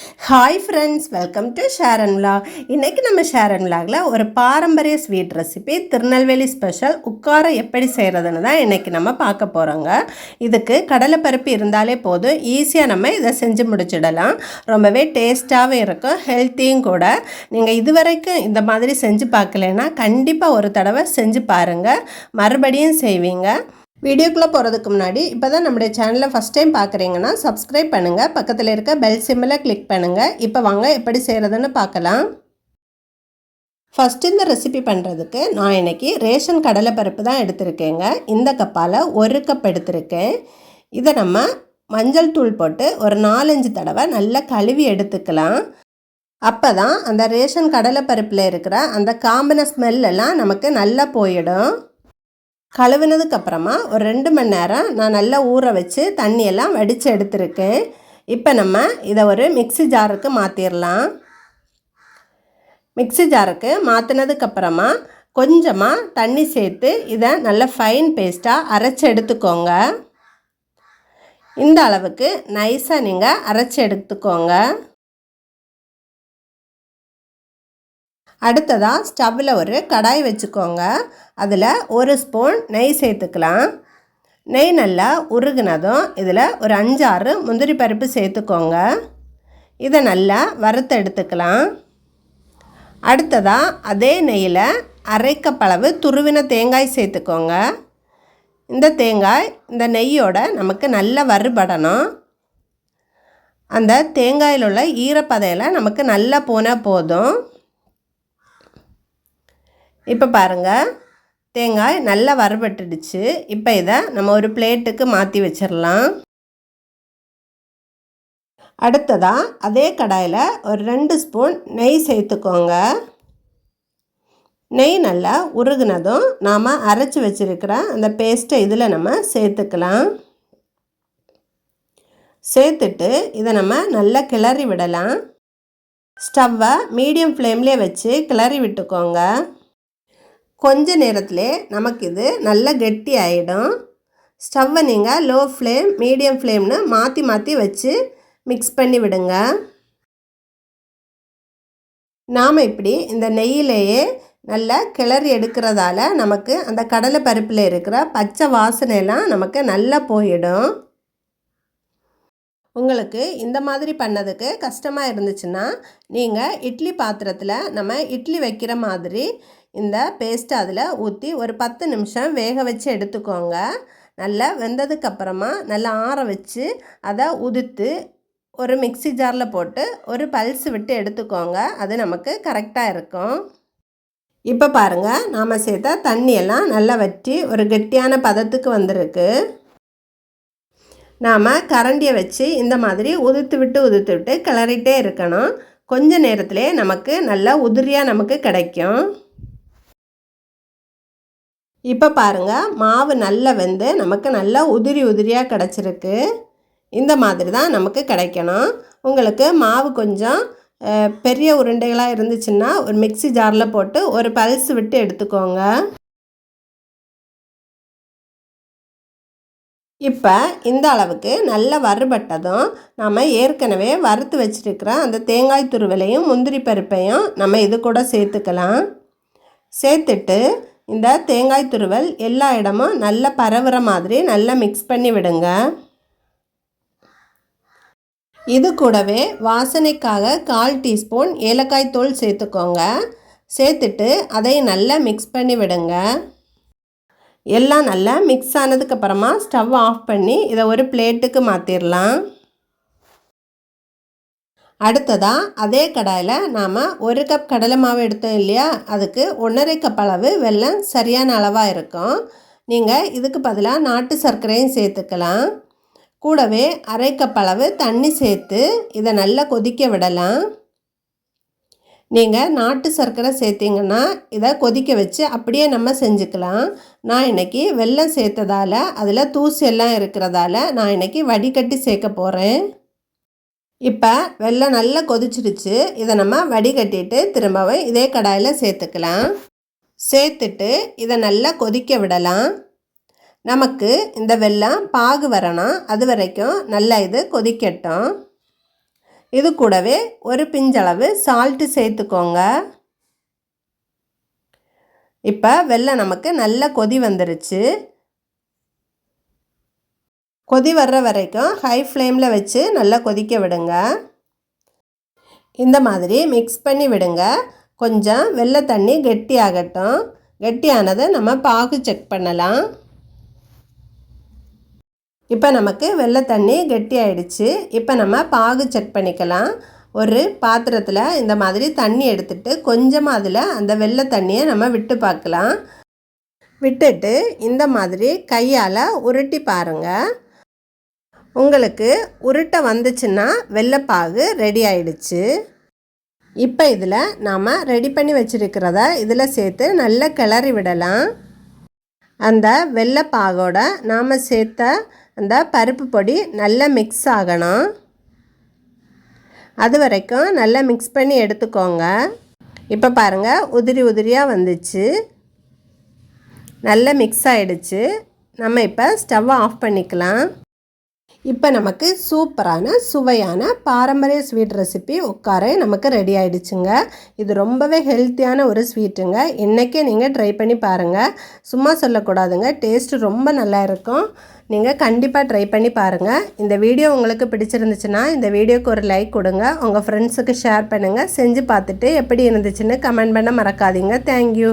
Hi friends welcome to Sharon vlog இன்றைக்கி நம்ம Sharon விலாகில் ஒரு பாரம்பரிய ஸ்வீட் ரெசிபி திருநெல்வேலி ஸ்பெஷல் உட்கார எப்படி செய்கிறதுன்னு தான் இன்றைக்கி நம்ம பார்க்க போகிறோங்க இதுக்கு கடலைப்பருப்பு இருந்தாலே போதும். ஈஸியாக நம்ம இதை செஞ்சு முடிச்சிடலாம். ரொம்பவே டேஸ்ட்டாகவும் இருக்கும் ஹெல்த்தியும் கூட. நீங்கள் இதுவரைக்கும் இந்த மாதிரி செஞ்சு பார்க்கலன்னா கண்டிப்பாக ஒரு தடவை செஞ்சு பாருங்கள் மறுபடியும் செய்வீங்க. வீடியோக்குள்ளே போகிறதுக்கு முன்னாடி இப்போ தான் நம்முடைய சேனலை ஃபஸ்ட் டைம் பார்க்குறீங்கன்னா சப்ஸ்கிரைப் பண்ணுங்கள் பக்கத்தில் இருக்க பெல் சிம்மில் கிளிக் பண்ணுங்கள் இப்போ வாங்க எப்படி செய்கிறதுன்னு பார்க்கலாம். ஃபஸ்ட்டு இந்த ரெசிபி பண்ணுறதுக்கு நான் இன்றைக்கி ரேஷன் கடலை பருப்பு தான் எடுத்திருக்கேங்க. இந்த கப்பால் ஒரு கப் எடுத்திருக்கேன். இதை நம்ம மஞ்சள் தூள் போட்டு ஒரு நாலஞ்சு தடவை நல்லா கழுவி எடுத்துக்கலாம். அப்போ தான் அந்த ரேஷன் கடலை பருப்பில் இருக்கிற அந்த காம்பின ஸ்மெல்லாம் நமக்கு நல்லா போயிடும். கழுவினதுக்கப்புறமா ஒரு ரெண்டு மணி நேரம் நான் நல்லா ஊற வச்சு தண்ணியெல்லாம் வடித்து எடுத்திருக்கேன். இப்போ நம்ம இதை ஒரு மிக்சி ஜாருக்கு மாற்றிடலாம் மிக்சி ஜாருக்கு மாற்றினதுக்கப்புறமா கொஞ்சமாக தண்ணி சேர்த்து இதை நல்ல ஃபைன் பேஸ்ட்டாக அரைச்சி எடுத்துக்கோங்க. இந்த அளவுக்கு நைஸாக நீங்கள் அரைச்சி எடுத்துக்கோங்க. அடுத்ததாக ஸ்டவ்வில் ஒரு கடாய் வச்சுக்கோங்க. அதில் ஒரு ஸ்பூன் நெய் சேர்த்துக்கலாம். நெய் நல்லா உருகுனதும் இதில் ஒரு அஞ்சாறு முந்திரி பருப்பு சேர்த்துக்கோங்க. இதை நல்லா வறுத்து எடுத்துக்கலாம். அடுத்ததாக அதே நெய்யில் அரைக்கப்பளவு துருவின தேங்காய் சேர்த்துக்கோங்க. இந்த தேங்காய் இந்த நெய்யோட நமக்கு நல்லா வறுபடணும். அந்த தேங்காயில் உள்ள ஈரப்பதையில் நமக்கு நல்லா போனால் போதும். இப்போ பாருங்கள் தேங்காய் நல்லா வரப்பட்டுடுச்சு இப்போ இதை நம்ம ஒரு பிளேட்டுக்கு மாற்றி வச்சிடலாம் அடுத்ததாக அதே கடாயில் ஒரு ரெண்டு ஸ்பூன் நெய் சேர்த்துக்கோங்க. நெய் நல்லா உருகுனதும் நாம் அரைச்சி வச்சுருக்கிற அந்த பேஸ்ட்டை இதில் நம்ம சேர்த்துக்கலாம். சேர்த்துட்டு இதை நம்ம நல்லா கிளறி விடலாம். ஸ்டவ்வை மீடியம் ஃப்ளேம்லேயே வச்சு கிளறி விட்டுக்கோங்க. கொஞ்ச நேரத்திலே நமக்கு இது நல்ல கெட்டி ஆகிடும் ஸ்டவ்வை நீங்கள் லோ ஃப்ளேம் மீடியம் ஃப்ளேம்னு மாற்றி மாற்றி வச்சு மிக்ஸ் பண்ணி விடுங்க. நாம் இப்படி இந்த நெய்யிலேயே நல்லா கிளறி எடுக்கிறதால நமக்கு அந்த கடலை பருப்பில் இருக்கிற பச்சை வாசனைலாம் நமக்கு நல்லா போயிடும். உங்களுக்கு இந்த மாதிரி பண்ணதுக்கு கஷ்டமாக இருந்துச்சுன்னா நீங்கள் இட்லி பாத்திரத்தில் நம்ம இட்லி வைக்கிற மாதிரி இந்த பேஸ்ட்டை அதில் ஊற்றி ஒரு பத்து நிமிஷம் வேக வச்சு எடுத்துக்கோங்க. நல்லா வெந்ததுக்கப்புறமா நல்லா ஆற வச்சு அதை உதுத்து ஒரு மிக்சி ஜாரில் போட்டு ஒரு பல்ஸ் விட்டு எடுத்துக்கோங்க. அது நமக்கு கரெக்டாக இருக்கும். இப்போ பாருங்கள் நாம் சேர்த்தா தண்ணியெல்லாம் நல்லா வற்றி ஒரு கெட்டியான பதத்துக்கு வந்திருக்கு. நாம் கரண்டியை வச்சு இந்த மாதிரி உதுத்து விட்டு உதுத்து விட்டு கிளறிட்டே இருக்கணும். கொஞ்ச நேரத்திலே நமக்கு நல்லா உதிரியாக நமக்கு கிடைக்கும். இப்போ பாருங்கள் மாவு நல்லா வெந்து நமக்கு நல்லா உதிரி உதிரியாக கிடச்சிருக்கு. இந்த மாதிரி தான் நமக்கு கிடைக்கணும். உங்களுக்கு மாவு கொஞ்சம் பெரிய உருண்டைகளாக இருந்துச்சுன்னா ஒரு மிக்சி ஜாரில் போட்டு ஒரு பல்ஸ் விட்டு எடுத்துக்கோங்க. இப்போ இந்த அளவுக்கு நல்ல வறுபட்டதும் நம்ம ஏற்கனவே வறுத்து வச்சுருக்கிற அந்த தேங்காய் துருவலையும் முந்திரி பருப்பையும் நம்ம இது கூட சேர்த்துக்கலாம். சேர்த்துட்டு இந்த தேங்காய் துருவல் எல்லா இடமும் நல்லா பரவுற மாதிரி நல்லா மிக்ஸ் பண்ணி விடுங்க. இது கூடவே வாசனைக்காக கால் டீஸ்பூன் ஏலக்காய் தூள் சேர்த்துக்கோங்க. சேர்த்துட்டு அதை நல்லா மிக்ஸ் பண்ணி விடுங்க. எல்லாம் நல்லா மிக்ஸ் ஆனதுக்கப்புறமா ஸ்டவ் ஆஃப் பண்ணி இதை ஒரு பிளேட்டுக்கு மாற்றிடலாம் அடுத்ததாக அதே கடாயில் நாம் ஒரு கப் கடலை மாவு எடுத்தோம் இல்லையா? அதுக்கு ஒன்றரை கப் அளவு வெல்லம் சரியான அளவாக இருக்கும். நீங்கள் இதுக்கு பதிலாக நாட்டு சர்க்கரையும் சேர்த்துக்கலாம். கூடவே அரை கப் அளவு தண்ணி சேர்த்து இதை நல்லா கொதிக்க விடலாம். நீங்கள் நாட்டு சர்க்கரை சேர்த்திங்கன்னா இதை கொதிக்க வச்சு அப்படியே நம்ம செஞ்சுக்கலாம். நான் இன்றைக்கி வெல்லம் சேர்த்ததால் அதில் தூசி எல்லாம் இருக்கிறதால நான் இன்றைக்கி வடிகட்டி சேர்க்க போகிறேன் இப்போ வெள்ளம் நல்லா கொதிச்சிருச்சு இதை நம்ம வடிகட்டிட்டு திரும்பவும் இதே கடாயில் சேர்த்துக்கலாம். சேர்த்துட்டு இதை நல்லா கொதிக்க விடலாம். நமக்கு இந்த வெள்ளம் பாகு வரணும். அது வரைக்கும் நல்லா இது கொதிக்கட்டும். இது கூடவே ஒரு பிஞ்சளவு சால்ட்டு சேர்த்துக்கோங்க. இப்போ வெள்ளம் நமக்கு நல்ல கொதி வந்துருச்சு. கொதி வர்ற வரைக்கும் ஹை ஃப்ளேமில் வச்சு நல்லா கொதிக்க விடுங்க. இந்த மாதிரி மிக்ஸ் பண்ணி விடுங்க. கொஞ்சம் வெள்ளை தண்ணி கெட்டியாகட்டும். கெட்டியானதை நம்ம பாகு செக் பண்ணலாம். இப்போ நமக்கு வெள்ளை தண்ணி கெட்டி ஆயிடுச்சு இப்போ நம்ம பாகு செக் பண்ணிக்கலாம். ஒரு பாத்திரத்தில் இந்த மாதிரி தண்ணி எடுத்துட்டு கொஞ்சமாக அதில் அந்த வெள்ளை தண்ணியை நம்ம விட்டு பார்க்கலாம். விட்டுட்டு இந்த மாதிரி கையால் உருட்டி பாருங்கள் உங்களுக்கு உருட்ட வந்துச்சுன்னா வெள்ளைப்பாகு ரெடி ஆயிடுச்சு. இப்போ இதில் நாம் ரெடி பண்ணி வச்சுருக்கிறத இதில் சேர்த்து நல்லா கிளறி விடலாம். அந்த வெள்ளைப்பாகோட நாம் சேர்த்த அந்த பருப்பு பொடி நல்லா மிக்ஸ் ஆகணும். அது வரைக்கும் நல்லா மிக்ஸ் பண்ணி எடுத்துக்கோங்க. இப்போ பாருங்கள் உதிரி உதிரியாக வந்துச்சு. நல்லா மிக்ஸ் ஆகிடுச்சு நம்ம இப்போ ஸ்டவ்வை ஆஃப் பண்ணிக்கலாம். இப்போ நமக்கு சூப்பரான சுவையான பாரம்பரிய ஸ்வீட் ரெசிபி உட்கார நமக்கு ரெடி ஆகிடுச்சுங்க இது ரொம்பவே ஹெல்த்தியான ஒரு ஸ்வீட்டுங்க இன்றைக்கே நீங்கள் ட்ரை பண்ணி பாருங்கள் சும்மா சொல்லக்கூடாதுங்க. டேஸ்ட்டு ரொம்ப நல்லா இருக்கும். நீங்கள் கண்டிப்பாக ட்ரை பண்ணி பாருங்கள் இந்த வீடியோ உங்களுக்கு பிடிச்சிருந்துச்சுன்னா இந்த வீடியோக்கு ஒரு லைக் கொடுங்க. உங்கள் ஃப்ரெண்ட்ஸுக்கு ஷேர் பண்ணுங்கள் செஞ்சு பார்த்துட்டு எப்படி இருந்துச்சுன்னு கமெண்ட் பண்ண மறக்காதீங்க. தேங்க்யூ